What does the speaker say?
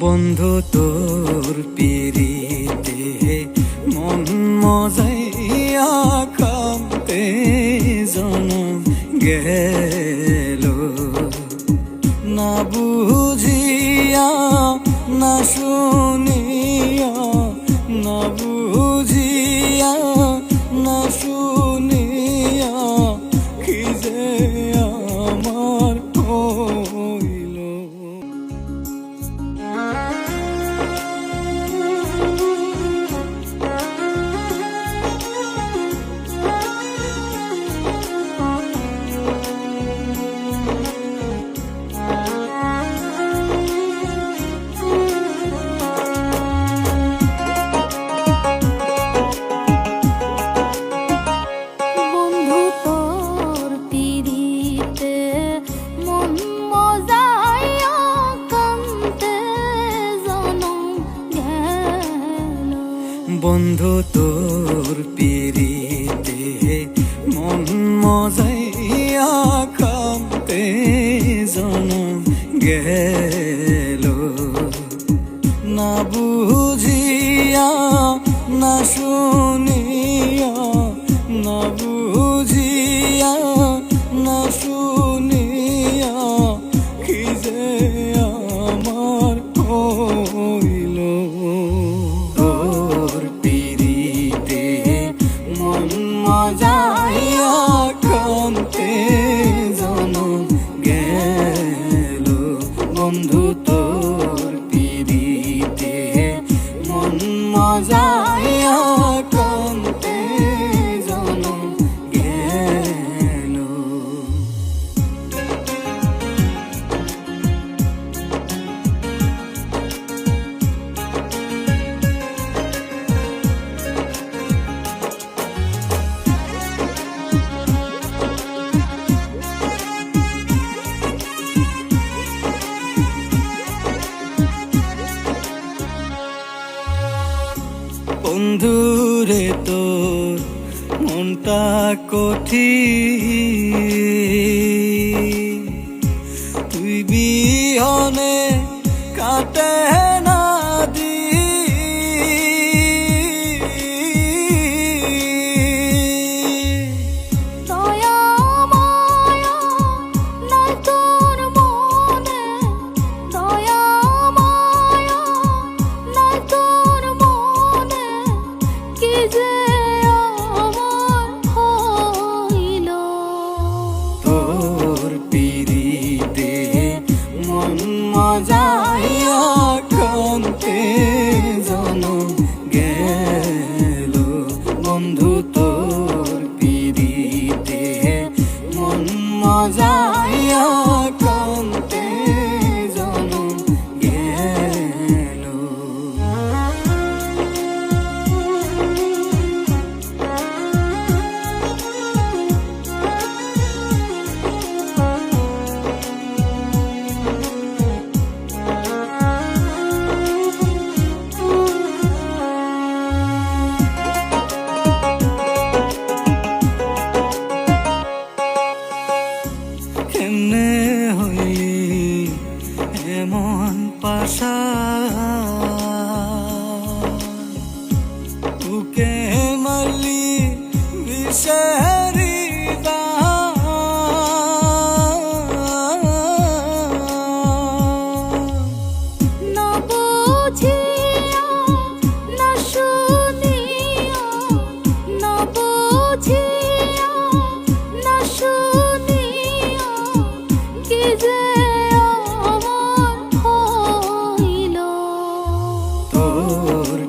বন্ধু তোর পিরিতে মন মজাইয়া কামতে জনম গেল। না বুঝিয়া না শুনিয়া বন্ধু তোর পিরিতে মন মজাইয়া কামতে জনম গেল। না বুঝিয়া, না শুনিয়া, না বুঝিয়া, না শুনিয়া কি যে আমার হইল। মজাইয়া বন্ধুরে তো মনটা কঠি তুই বিহনে কাটে বন্ধু তোর কেমনে হইলি এমন পাশা? তোকে মারলি বিষারি তোর